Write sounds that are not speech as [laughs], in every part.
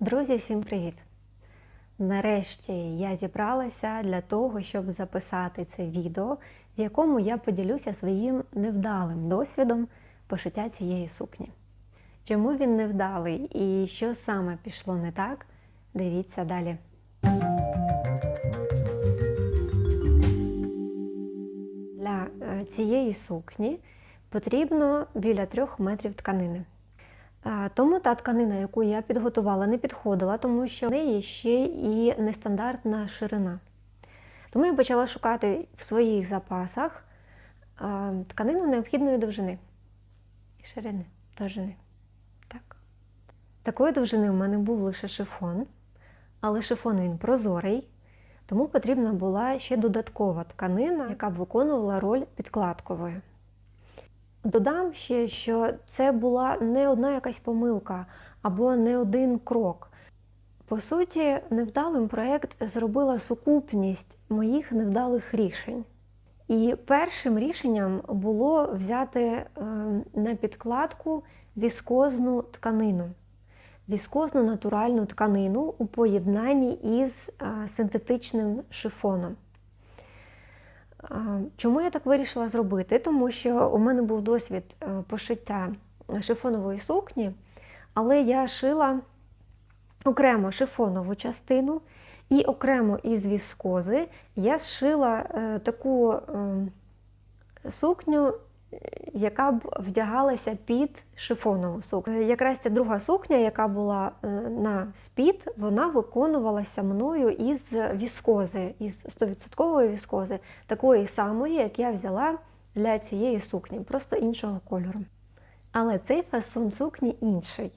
Друзі, всім привіт! Нарешті я зібралася для того, щоб записати це відео, в якому я поділюся своїм невдалим досвідом пошиття цієї сукні. Чому він невдалий і що саме пішло не так, дивіться далі. Для е, цієї сукні потрібно біля трьох метрів тканини. Тому та тканина, яку я підготувала, не підходила, тому що в неї ще і нестандартна ширина. Тому я почала шукати в своїх запасах тканину необхідної довжини. Ширини, довжини. Так. Такої довжини в мене був лише шифон, але шифон він прозорий, тому потрібна була ще додаткова тканина, яка б виконувала роль підкладкової. Додам ще, що це була не одна якась помилка або не один крок. По суті, невдалим проєкт зробила сукупність моїх невдалих рішень. І першим рішенням було взяти е, на підкладку віскозну тканину, віскозну натуральну тканину у поєднанні із е, синтетичним шифоном. Чому я так вирішила зробити? Тому що у мене був досвід е, пошиття шифонової сукні, але я шила окремо шифонову частину і окремо із віскози я зшила е, таку е, сукню, яка б вдягалася під шифонову сукню. Якраз ця друга сукня, яка була на спід, вона виконувалася мною із віскози, із 100% віскози, такої самої, як я взяла для цієї сукні, просто іншого кольору. Але цей фасон сукні інший.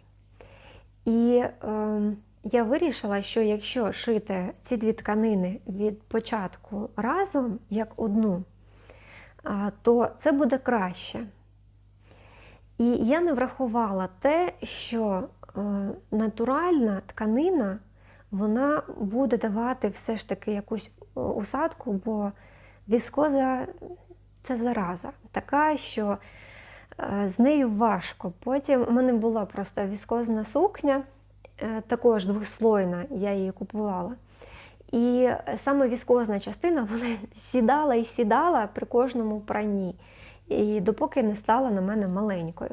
І е, я вирішила, що якщо шити ці дві тканини від початку разом, як одну, то це буде краще. І я не врахувала те, що е, натуральна тканина вона буде давати все ж таки якусь усадку, бо віскоза це зараза, така, що е, з нею важко. Потім у мене була просто віскозна сукня, е, також двослойна, я її купувала. І саме віскозна частина вона сідала і сідала при кожному пранні, і допоки не стала на мене маленькою.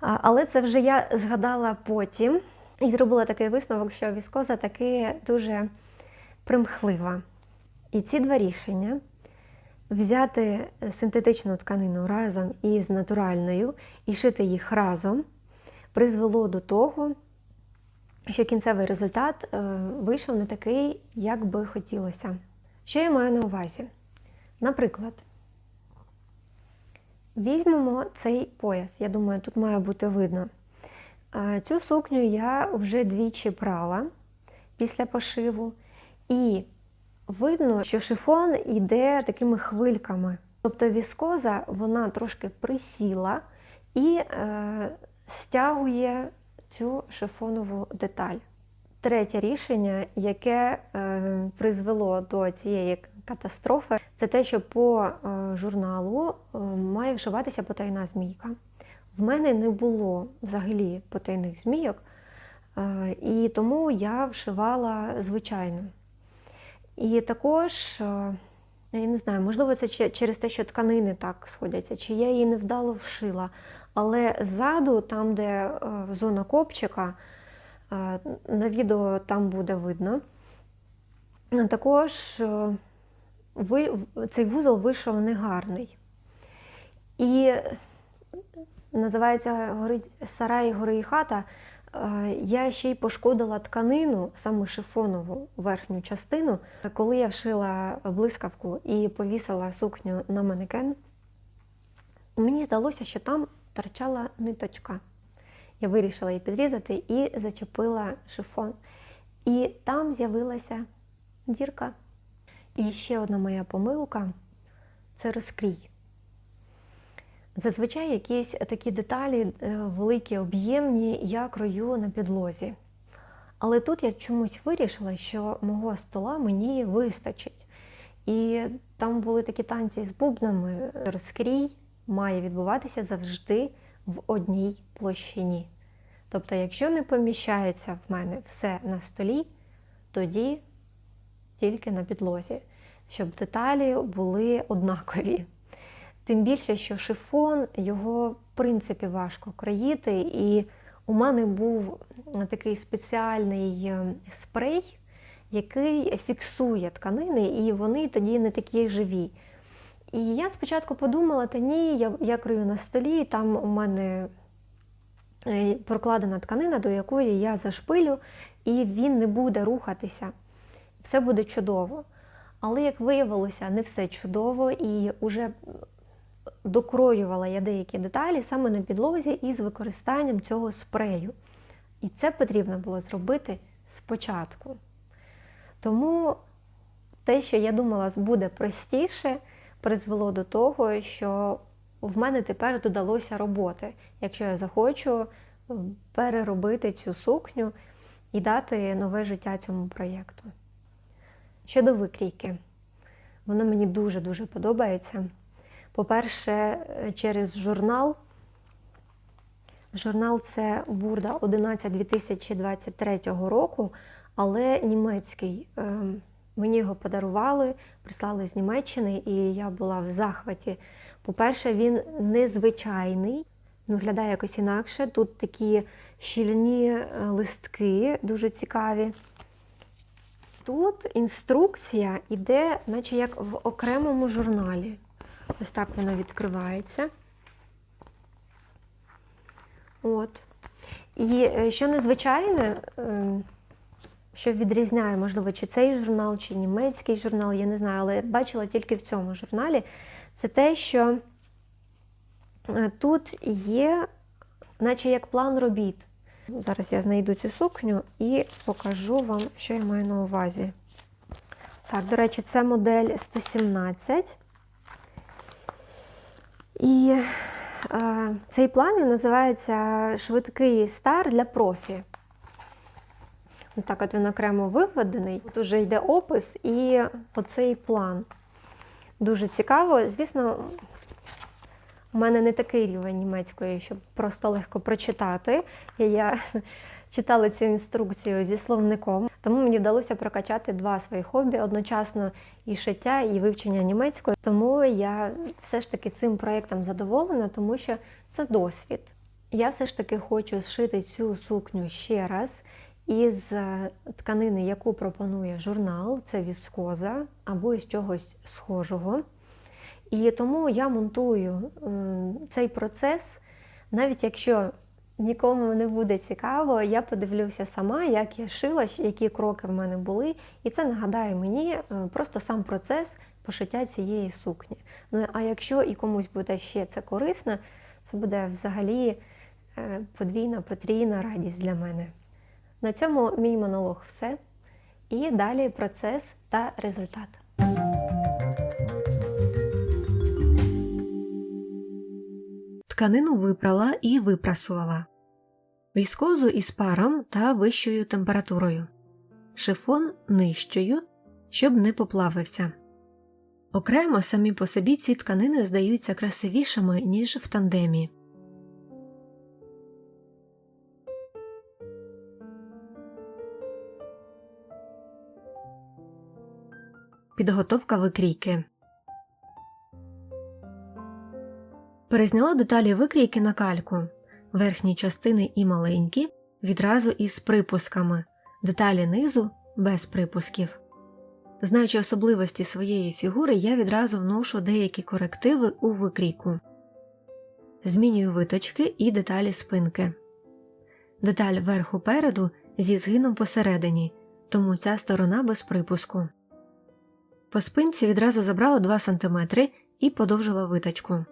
Але це вже я згадала потім і зробила такий висновок, що віскоза таки дуже примхлива. І ці два рішення взяти синтетичну тканину разом із натуральною і шити їх разом призвело до того, що кінцевий результат е, вийшов не такий, як би хотілося. Що я маю на увазі? Наприклад, візьмемо цей пояс. Я думаю, тут має бути видно. Е, цю сукню я вже двічі прала після пошиву, і видно, що шифон йде такими хвильками. Тобто віскоза вона трошки присіла і е, стягує цю шифонову деталь. Третє рішення, яке е, призвело до цієї катастрофи, це те, що по е, журналу е, має вшиватися потайна змійка. В мене не було взагалі потайних змійок, е, і тому я вшивала звичайно. І також, е, я не знаю, можливо, це через те, що тканини так сходяться, чи я її невдало вшила. Але ззаду, там, де е, зона копчика, е, на відео там буде видно. Також цей вузол вийшов негарний. І називається Сарай, гори і хата. Я ще й пошкодила тканину, саме шифонову верхню частину, коли я вшила блискавку і повісила сукню на манекен. Мені здалося, що там торчала ниточка. Я вирішила її підрізати і зачепила шифон. І там з'явилася дірка. І ще одна моя помилка це розкрій. Зазвичай якісь такі деталі е, великі, об'ємні, я крою на підлозі. Але тут я чомусь вирішила, що мого стола мені вистачить. І там були такі танці з бубнами. Розкрій має відбуватися завжди в одній площині. Тобто, якщо не поміщається в мене все на столі, тоді тільки на підлозі, щоб деталі були однакові. Тим більше, що шифон його в принципі важко кроїти, і у мене був такий спеціальний е, спрей, який фіксує тканини, і вони тоді не такі живі. І я спочатку подумала, та ні, я, я крою на столі, там у мене е, прокладена тканина, до якої я зашпилю, і він не буде рухатися. Все буде чудово. Але, як виявилося, не все чудово, і вже докроювала я деякі деталі саме на підлозі із використанням цього спрею. І це потрібно було зробити спочатку. Тому те, що я думала, буде простіше, призвело до того, що в мене тепер додалося роботи, якщо я захочу переробити цю сукню і дати нове життя цьому проєкту. Щодо викрійки, вона мені дуже-дуже подобається. По-перше, через журнал. Журнал це Бурда 11 2023 року, але німецький. Мені його подарували, прислали з Німеччини, і я була в захваті. По-перше, він незвичайний, виглядає якось інакше. Тут такі щільні е, листки, дуже цікаві. Тут інструкція йде, наче як в окремому журналі. Ось так воно відкривається. От. І е, що незвичайне, ем, що відрізняє, можливо, чи цей журнал, чи німецький журнал, я не знаю, але я бачила тільки в цьому журналі, це те, що е, тут є, наче як план робіт. Зараз я знайду цю сукню і покажу вам, що я маю на увазі. Так, до речі, це модель 117. І е, цей план називається Швидкий стар для профі. Так от він окремо виведений. Тут вже йде опис і оцей план. Дуже цікаво. Звісно, у мене не такий рівень німецької, щоб просто легко прочитати. Я [laughs] читала цю інструкцію зі словником, тому мені вдалося прокачати два свої хобі одночасно і шиття, і вивчення німецької. Тому я все ж таки цим проєктом задоволена, тому що це досвід. Я все ж таки хочу зшити цю сукню ще раз із е, тканини, яку пропонує журнал, це віскоза або із чогось схожого. І тому я монтую цей процес, навіть якщо нікому не буде цікаво, я подивлюся сама, як я шила, які кроки в мене були, і це нагадає мені е, просто сам процес пошиття цієї сукні. Ну а якщо і комусь буде ще це корисно, це буде взагалі е, подвійна, потрійна радість для мене. На цьому мій монолог все. І далі процес та результат. Тканину випрала і випрасувала. Віскозу із паром та вищою температурою. Шифон нижчою, щоб не поплавився. Окремо самі по собі ці тканини здаються красивішими, ніж в тандемі. Підготовка викрійки. Перезняла деталі викрійки на кальку, верхні частини і маленькі, відразу із припусками, деталі низу без припусків. Знаючи особливості своєї фігури, я відразу вношу деякі корективи у викрійку, змінюю виточки і деталі спинки. Деталь верху переду зі згином посередині, тому ця сторона без припуску. По спинці відразу забрала 2 см і подовжила виточку.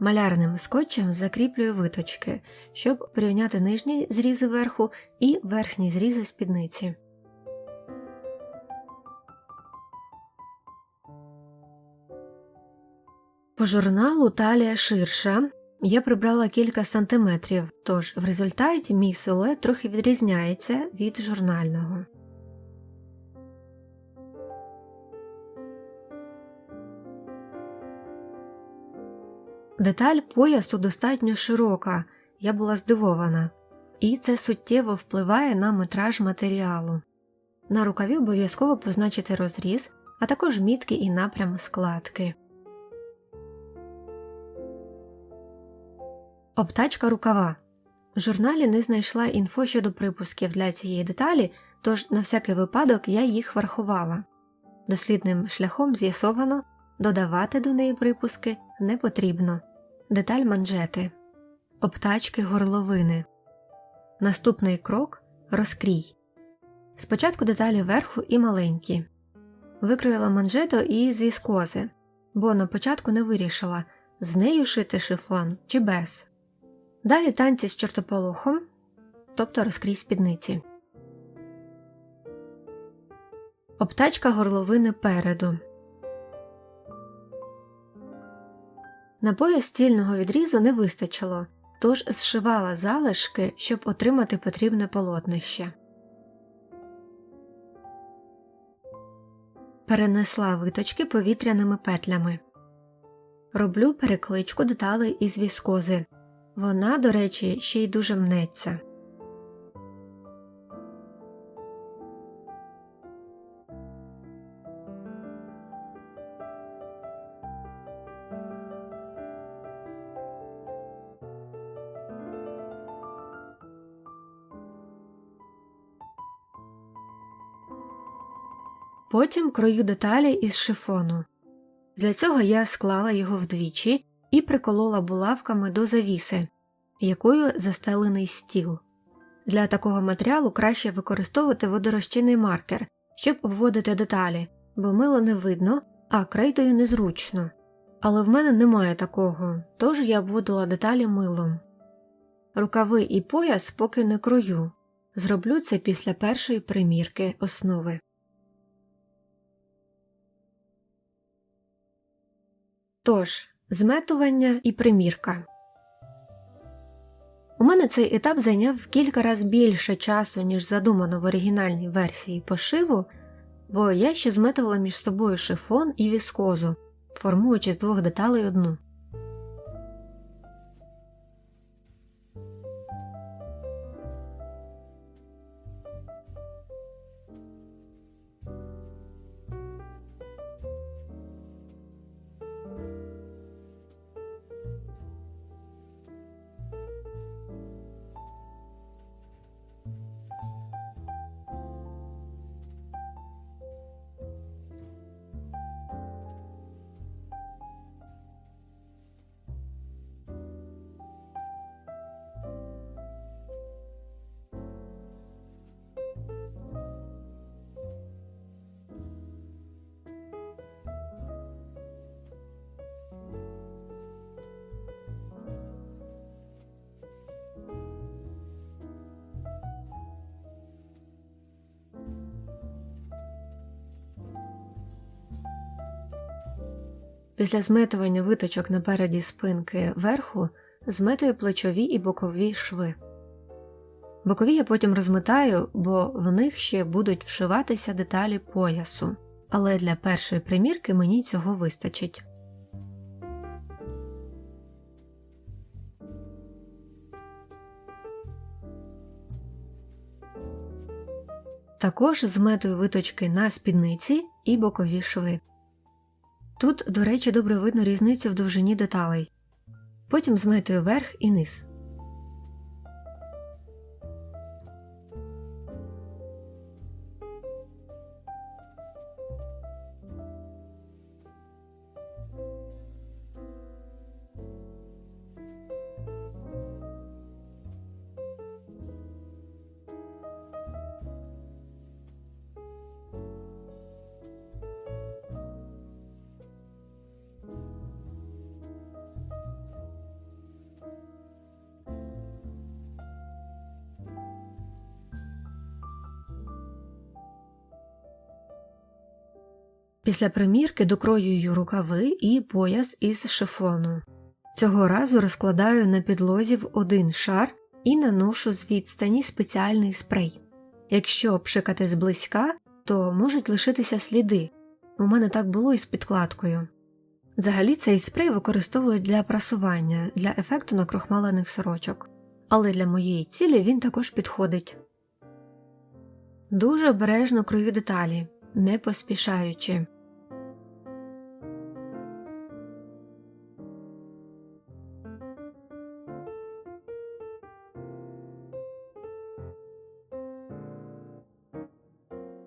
Малярним скотчем закріплюю виточки, щоб порівняти нижні зрізи верху і верхні зрізи спідниці. По журналу талія ширша. Я прибрала кілька сантиметрів, тож в результаті мій силует трохи відрізняється від журнального. Деталь поясу достатньо широка, я була здивована. і це суттєво впливає на метраж матеріалу. На рукаві обов'язково позначити розріз, а також мітки і напрям складки. Обтачка рукава. В журналі не знайшла інфо щодо припусків для цієї деталі, тож на всякий випадок я їх врахувала. Дослідним шляхом з'ясовано, додавати до неї припуски не потрібно. Деталь манжети, обтачки горловини. Наступний крок розкрій. Спочатку деталі верху і маленькі. Викроїла манжету із віскози, бо на початку не вирішила, з нею шити шифон чи без. Далі танці з чортополохом, тобто розкрій спідниці. Обтачка горловини переду. На пояс стільного відрізу не вистачило, тож зшивала залишки, щоб отримати потрібне полотнище. Перенесла виточки повітряними петлями. Роблю перекличку деталей із віскози. Вона, до речі, ще й дуже мнеться. Потім крою деталі із шифону. Для цього я склала його вдвічі і приколола булавками до завіси, якою застелений стіл. Для такого матеріалу краще використовувати водорозчинний маркер, щоб обводити деталі, бо мило не видно, а крейдою незручно. Але в мене немає такого, тож я обводила деталі милом. Рукави і пояс поки не крою. Зроблю це після першої примірки основи. Тож, зметування і примірка. У мене цей етап зайняв кілька разів більше часу, ніж задумано в оригінальній версії пошиву, бо я ще зметувала між собою шифон і віскозу, формуючи з двох деталей одну. Після зметування виточок напереді спинки верху зметую плечові і бокові шви. Бокові я потім розметаю, бо в них ще будуть вшиватися деталі поясу, але для першої примірки мені цього вистачить. Також зметую виточки на спідниці і бокові шви. Тут, до речі, добре видно різницю в довжині деталей. Потім змайте верх і низ. Після примірки докроюю рукави і пояс із шифону. Цього разу розкладаю на підлозі в один шар і наношу з відстані спеціальний спрей. Якщо пшикати зблизька, то можуть лишитися сліди. У мене так було і з підкладкою. Взагалі цей спрей використовують для прасування для ефекту накрохмалених сорочок. але для моєї цілі він також підходить. Дуже обережно крою деталі, не поспішаючи.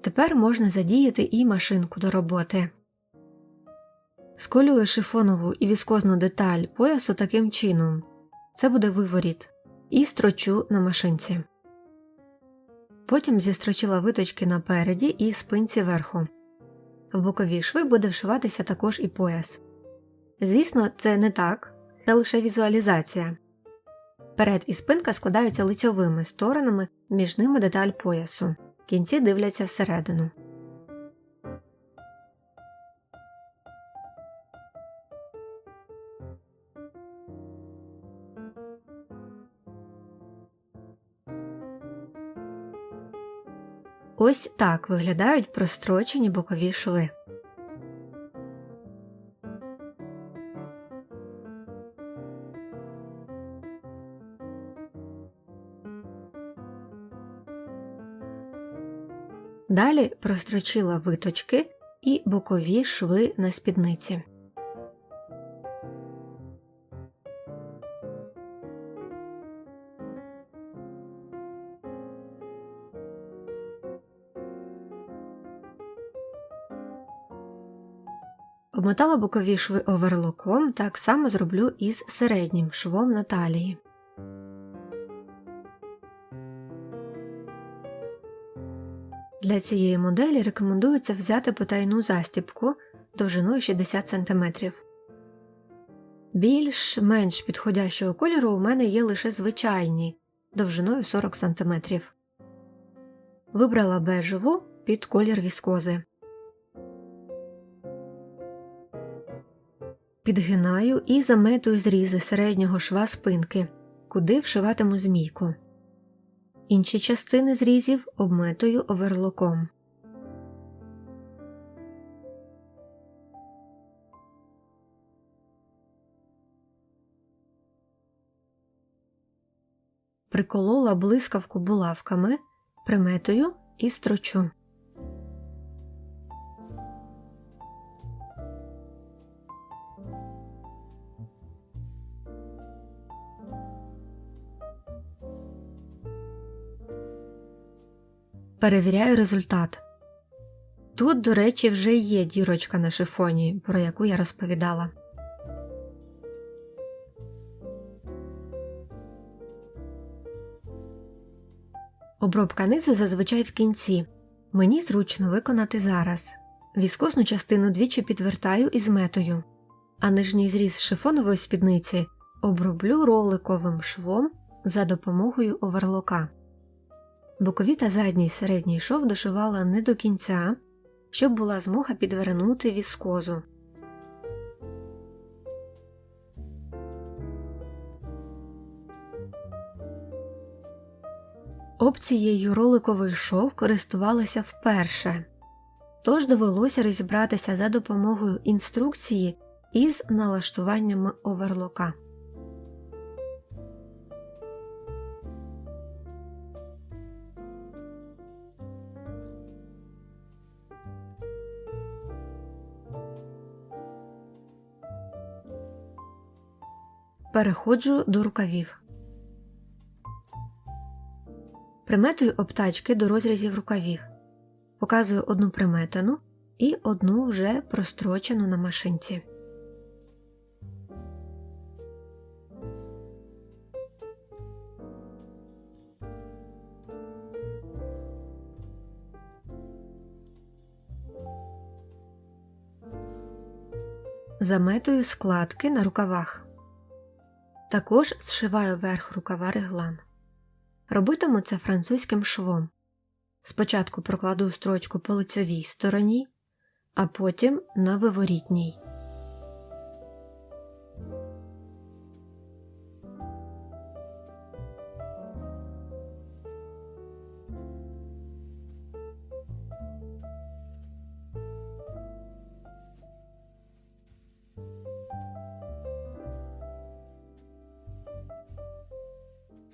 Тепер можна задіяти і машинку до роботи. Сколюю шифонову і віскозну деталь поясу таким чином це буде виворіт, і строчу на машинці. Потім зістрочила виточки напереді і спинці верху. В бокові шви буде вшиватися також і пояс. Звісно, це не так, це лише візуалізація. Перед і спинка складаються лицьовими сторонами, між ними деталь поясу. Кінці дивляться всередину. Ось так виглядають прострочені бокові шви. Далі прострочила виточки і бокові шви на спідниці. Обмотала бокові шви оверлоком, так само зроблю із середнім швом на талії. Для цієї моделі рекомендується взяти потайну застібку довжиною 60 см. Більш-менш підходящого кольору у мене є лише звичайні довжиною 40 см. Вибрала бежеву під колір віскози. Підгинаю і заметую зрізи середнього шва спинки, куди вшиватиму змійку. Інші частини зрізів обметую оверлоком. Приколола блискавку булавками, приметую і строчу. Перевіряю результат. Тут, до речі, вже є дірочка на шифоні, про яку я розповідала. Обробка низу зазвичай в кінці. Мені зручно виконати зараз. Віскосну частину двічі підвертаю із метою, а нижній зріз шифонової спідниці оброблю роликовим швом за допомогою оверлока. Бокові та задній середній шов дошивала не до кінця, щоб була змога підвернути віскозу. Опцією роликовий шов користувалася вперше, тож довелося розібратися за допомогою інструкції із налаштуваннями оверлока. Переходжу до рукавів. Приметую обтачки до розрізів рукавів. Показую одну приметану і одну вже прострочену на машинці. Заметую складки на рукавах. Також зшиваю верх рукава реглан. Робитиму це французьким швом. Спочатку прокладу строчку по лицьовій стороні, а потім на виворітній.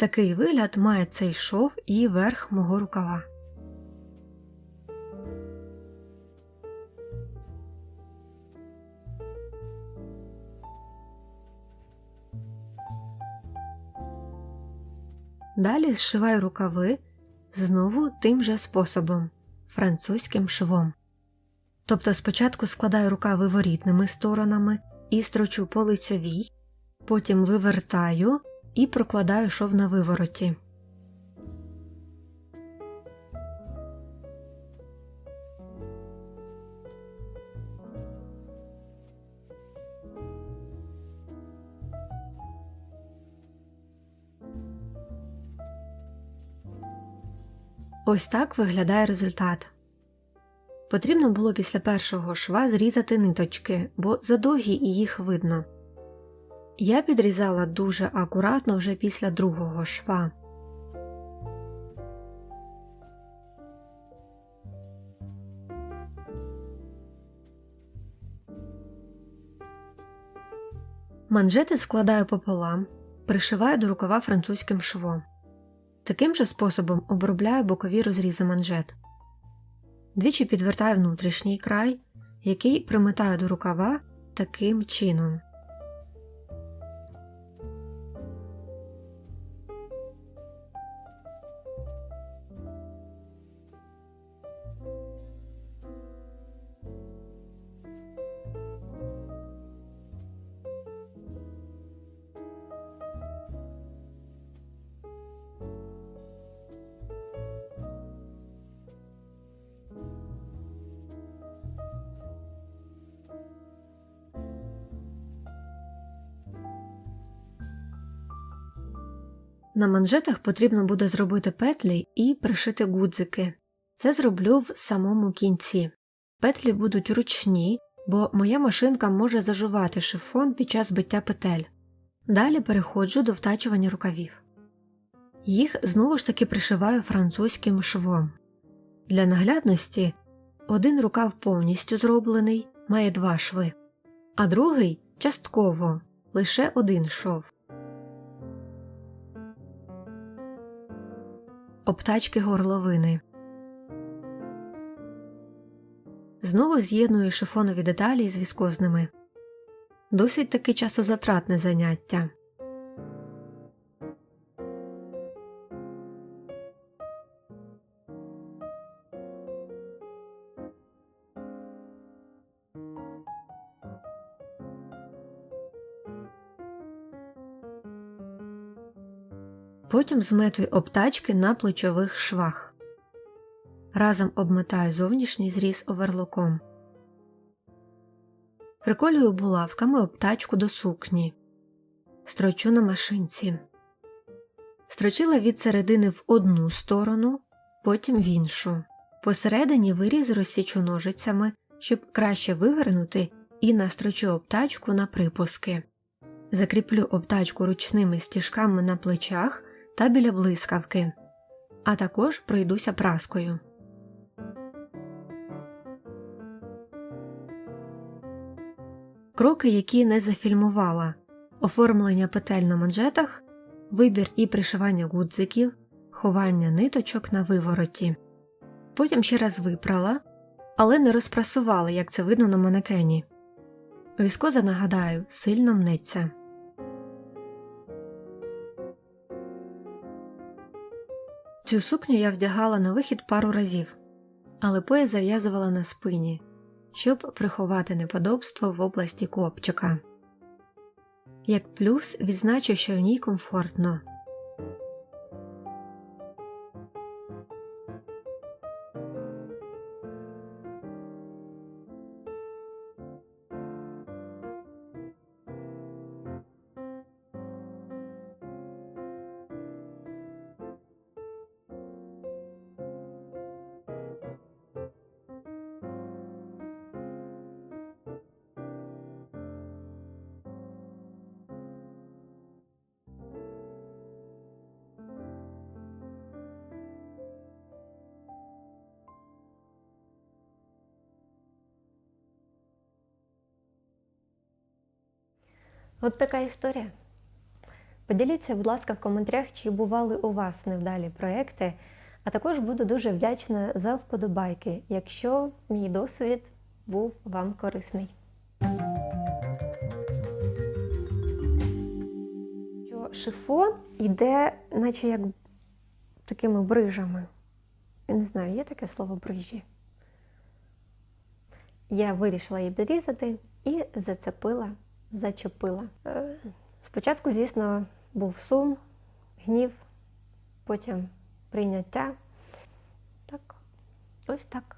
Такий вигляд має цей шов і верх мого рукава. Далі зшиваю рукави знову тим же способом французьким швом. Тобто спочатку складаю рукави ворітними сторонами і строчу по лицьовій, потім вивертаю і прокладаю шов на вивороті. Ось так виглядає результат. Потрібно було після першого шва зрізати ниточки, бо задовгі і їх видно. Я підрізала дуже акуратно вже після другого шва. Манжети складаю пополам, пришиваю до рукава французьким швом. Таким же способом обробляю бокові розрізи манжет. Двічі підвертаю внутрішній край, який приметаю до рукава таким чином. На манжетах потрібно буде зробити петлі і пришити гудзики. Це зроблю в самому кінці. Петлі будуть ручні, бо моя машинка може заживати шифон під час биття петель. Далі переходжу до втачування рукавів. Їх знову ж таки пришиваю французьким швом. Для наглядності один рукав повністю зроблений, має два шви, а другий частково лише один шов. Обтачки горловини. Знову з'єдную шифонові деталі з віскозними. Досить таки часозатратне заняття. Потім зметую обтачки на плечових швах. Разом обметаю зовнішній зріз оверлоком. Приколюю булавками обтачку до сукні. Строчу на машинці. Строчила від середини в одну сторону, потім в іншу. Посередині виріз розсічу ножицями, щоб краще вивернути і настрочу обтачку на припуски. Закріплю обтачку ручними стіжками на плечах та біля блискавки, а також пройдуся праскою. Кроки, які не зафільмувала, оформлення петель на манжетах, вибір і пришивання гудзиків, ховання ниточок на вивороті. Потім ще раз випрала, але не розпрасувала, як це видно на манекені. Віскоза, нагадаю, сильно мнеться. Цю сукню я вдягала на вихід пару разів, але пояс зав'язувала на спині, щоб приховати неподобство в області копчика. Як плюс відзначу, що в ній комфортно. От така історія. Поділіться, будь ласка, в коментарях, чи бували у вас невдалі проекти, а також буду дуже вдячна за вподобайки, якщо мій досвід був вам корисний. Що шифон йде, наче як такими брижами. Я не знаю, є таке слово брижі. Я вирішила її підрізати і зацепила, зачепила. Е, Спочатку, звісно, був сум, гнів, потім прийняття. Так, ось так.